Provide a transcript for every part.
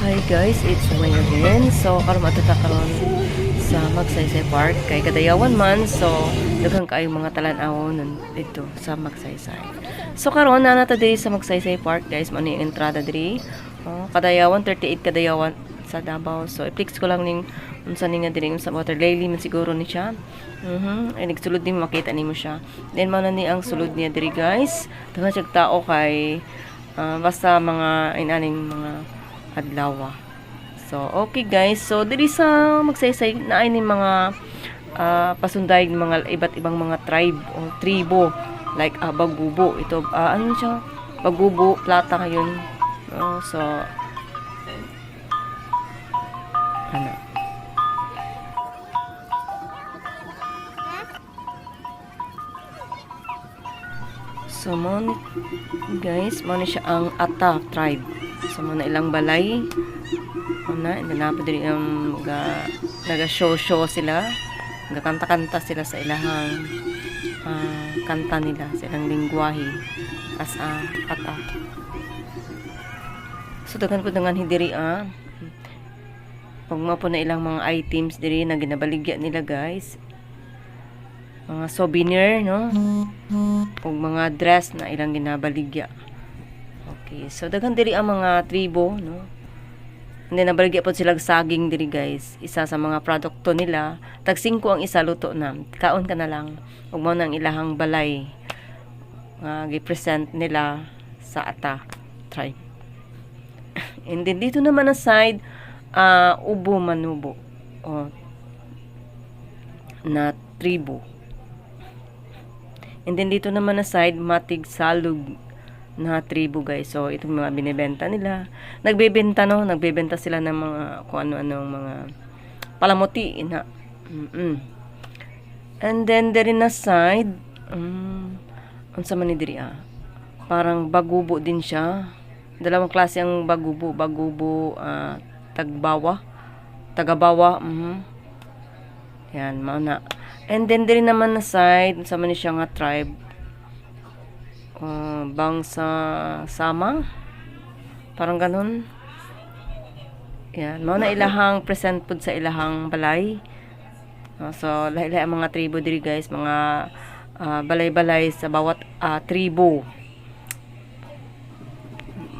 Hi guys, it's Wayne again. So, karon matuta karon sa Magsaysay Park kay Kadayawan man. So, daghang kaayo mga talan-awon dito sa Magsaysay. So, karon na today sa Magsaysay Park guys, mao ni ang entrada diri. Oh, Kadayawan 38 Kadayawan sa Davao. So, i-flex ko lang ning unsa ni nga diri sa water lily man siguro ni siya. Mhm. Ay nagsulod din makita nimo siya. Then mao na ni ang sulod niya diri guys. Daghan siya tao kay ah, basta mga inaning mga adlaw. So, okay guys. So, diri sa magsaysay na ay ni mga ah, pasunday ng mga iba't ibang mga tribe o tribo like ah, Bagubo. Ito ah, ano siya? Bagubo, plata ngayon. Oh, so ano? So, mo guys, mo siya ang Ata tribe. So, mo na ilang balay. Mo na, hindi na pa diri ang ga, naga-show-show sila. Gakanta-kanta sila sa ilahang ah, kanta nila, sa ilang lingwahe as a Ata. So, dagan ko dangan diri ah. Pag mo po na ilang mga items diri na ginabaligya nila guys. Mga souvenir, no? ug mga dress na ilang ginabaligya. Okay, so daghan diri ang mga tribo, no? Hindi nabaligya po sila saging diri guys. Isa sa mga produkto nila, tag 5 ang isa luto na. Kaon ka na lang. Ug mo nang ilahang balay nga gi-present nila sa ata tribe. And then dito naman na side, ah, ubo manubo. O, na tribo. And then dito naman na side, matig salug na tribo guys. So itong mga binibenta nila. Nagbebenta no, nagbebenta sila ng mga kung ano-anong mga palamuti na. Mm-mm. And then there na side, um, unsa man ni diri ah. Parang bagubo din siya. Dalawang klase ang bagubo, bagubo ah, tagbawa, tagabawa. mhm. Yan, mao na. And then diri naman na side, sa man ni siya nga tribe. Uh, bangsa sama. Parang ganun. Yan, mao na ilahang present pud sa ilahang balay. Uh, so lahi-lahi ang mga tribo diri guys, mga ah, balay-balay sa bawat ah, tribo.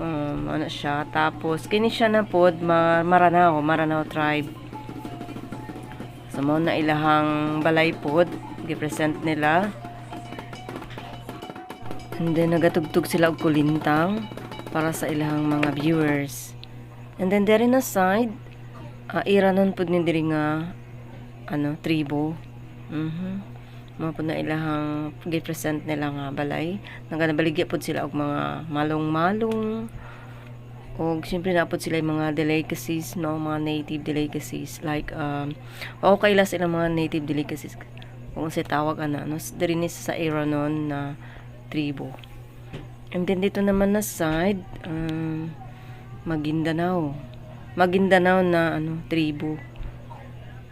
Um, ano siya. Tapos, kini siya na pod, ma Maranao, Maranao tribe. So, mo na ilahang balay pod, gipresent nila. And then, nagatugtog sila og kulintang para sa ilahang mga viewers. And then, there na side, uh, iranon pod ni diri nga, ano, tribo. Mhm. Mga po na ilahang gipresent nila nga balay. Naganabaligya pod sila og mga malong-malong. O siyempre na pod sila mga delicacies, no? Mga native delicacies. Like, um, o kaila sila mga native delicacies. Kung sa tawag ana, no? Dari ni sa Iranon na tribo. And then dito naman na side, um, Maguindanao. Maguindanao na ano, tribo.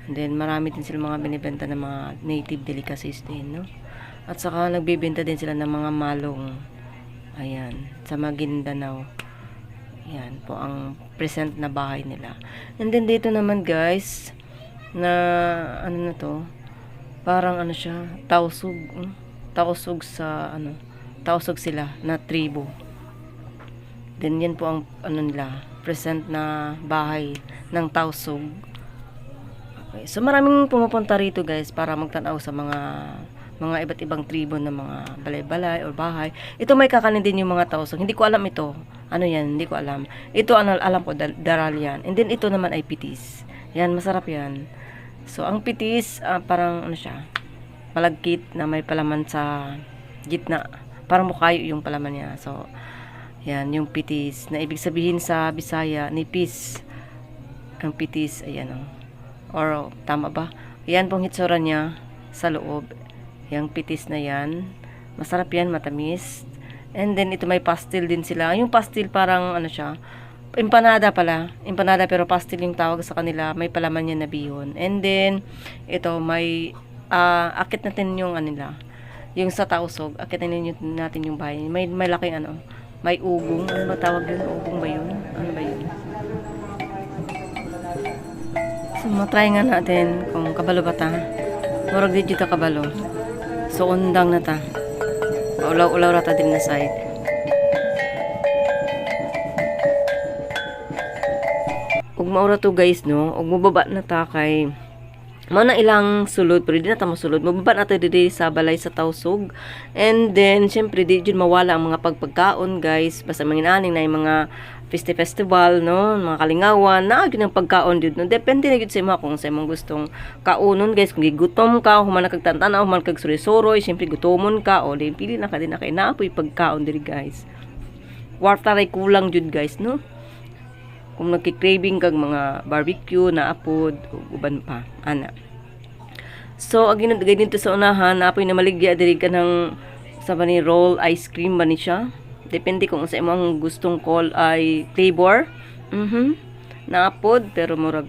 And then marami din sila mga binibenta ng mga native delicacies din, no? At saka nagbebenta din sila ng mga malong. Ayan, sa Maguindanao. Yan po ang present na bahay nila. And then dito naman guys, na ano na to, parang ano siya, tausog. hmm? Tausog sa ano, tausog sila na tribo. Then yan po ang ano nila, present na bahay ng tausog. Okay. So maraming pumupunta rito guys para magtanaw sa mga mga iba't ibang tribo ng mga balay-balay or bahay. Ito may kakanin din yung mga tausog. Hindi ko alam ito. Ano yan? Hindi ko alam. Ito ano, alam ko, daral yan. And then ito naman ay pitis. Yan, masarap yan. So ang pitis, ah, parang ano siya, malagkit na may palaman sa gitna. Parang mukayo yung palaman niya. So, yan, yung pitis. Na ibig sabihin sa Bisaya, nipis. Ang pitis, ayan o. Or, tama ba? Yan pong hitsura niya sa loob. Yung pitis na yan. Masarap yan, matamis. And then, ito may pastil din sila. Yung pastil parang, ano siya, empanada pala. Empanada pero pastil yung tawag sa kanila. May palaman yan na bihon. And then, ito, may, ah, akit natin yung, ano nila, yung sa tausog, akit natin, natin yung bahay. May, may laking, ano, may ugong. Ano ba tawag yun? Ugong ba yun? Ano ba yun? matry nga natin kung kabalo ba ta. Murag di ta kabalo. So undang na ta. Ulaw-ulaw rata din na side. Ug maura to guys no, ug mababa na ta kay Mao na ilang sulod pero di na ta masulod. Mababa na ta diri sa balay sa Tausog. And then syempre di jud mawala ang mga pagpagkaon guys. Basta manginaning na yung mga festi festival no, mga kalingawan na gyud ang pagkaon jud no. Depende na gyud sa imo kung sa imong gustong kaunon guys. Kung gigutom ka, human na kag tantanaw, human kag surisoroy, syempre gutomon ka o di pili na ka din na kay naapoy pagkaon diri guys. Kwarta ray kulang jud guys no kung nagki-craving kag mga barbecue na apod ug uban pa ana. So agi na dito sa unahan napoy na maligya diri ka ng sa bani roll ice cream ba ni siya? Depende kung sa imong gustong call ay flavor. Mhm na apod pero murag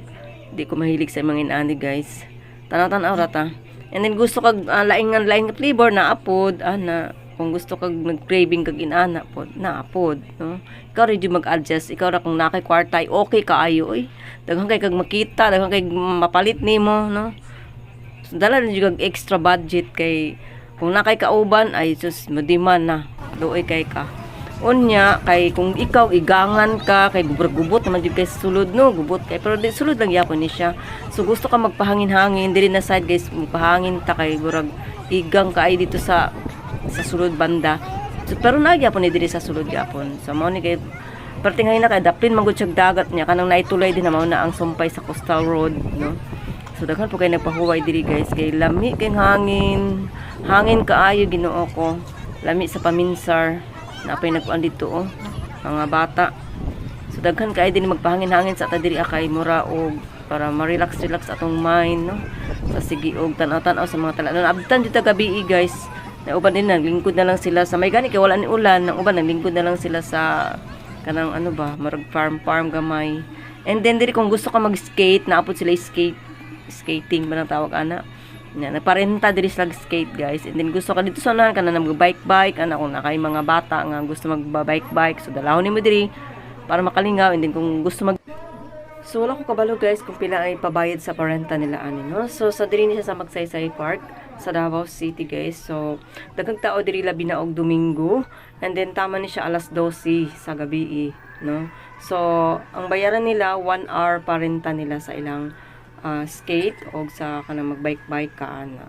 di ko mahilig sa mga inani guys. Tanaw-tanaw rata and then gusto kag uh, laingan laing flavor na apod ana kung gusto kag nag-craving kag inana pod na pod no? Ikaw yung mag-adjust. Ikaw ra kung nakay kwartay okay kaayo oy. Daghang kay kag makita daghang kay mapalit nimo no? So, dala yung kag extra budget kay kung nakay kauban ay sus madiman na. Luoy kay ka. Unya kay kung ikaw igangan ka kay gubot naman jud kay sulod no? Gubot kay pero di sulod lang yapon ni siya. So gusto ka magpahangin-hangin diri na side guys magpahangin ta kay burag igang ka ay dito sa sa sulod banda. So, pero nagyapon ni diri sa sulod yapon so mao ni kay pertingay na kay daplin manggod siyang dagat niya. Kanang naituloy din mao na ang sumpay sa coastal road no? So daghan po kay nagpahuway diri guys. Kay lami kay hangin. Hangin kaayo Ginoo ko. Lami sa paminsar. Napay nagkuan dito oh. Mga bata. So daghan kay din magpahangin-hangin sa ta diri akay mura og para ma-relax relax atong mind no? Sa sige og tanaw-tanaw sa mga tala. Abtan dito gabi guys na uban din naglingkod na lang sila sa may gani kay wala ni ulan. Nang uban naglingkod na lang sila sa kanang ano ba marag farm farm gamay. And then diri kung gusto ka mag-skate naapod sila skate skating ba nang tawag ana? Na nagparenta diri sila skate guys. And then gusto ka dito sa unahan ka na mag-bike bike ana kung nakay mga bata nga gusto mag-bike bike so dalawon nimo diri para makalingaw. And then kung gusto mag So wala ko kabalo guys kung pila ay pabayad sa parenta nila ani no. So sa diri ni siya sa Magsaysay Park sa Davao City guys. So daghang tao diri labi na og Domingo and then tama ni siya alas 12 sa gabi no. So ang bayaran nila 1 hour parenta nila sa ilang ah, skate o sa kanang mag-bike bike ka ana.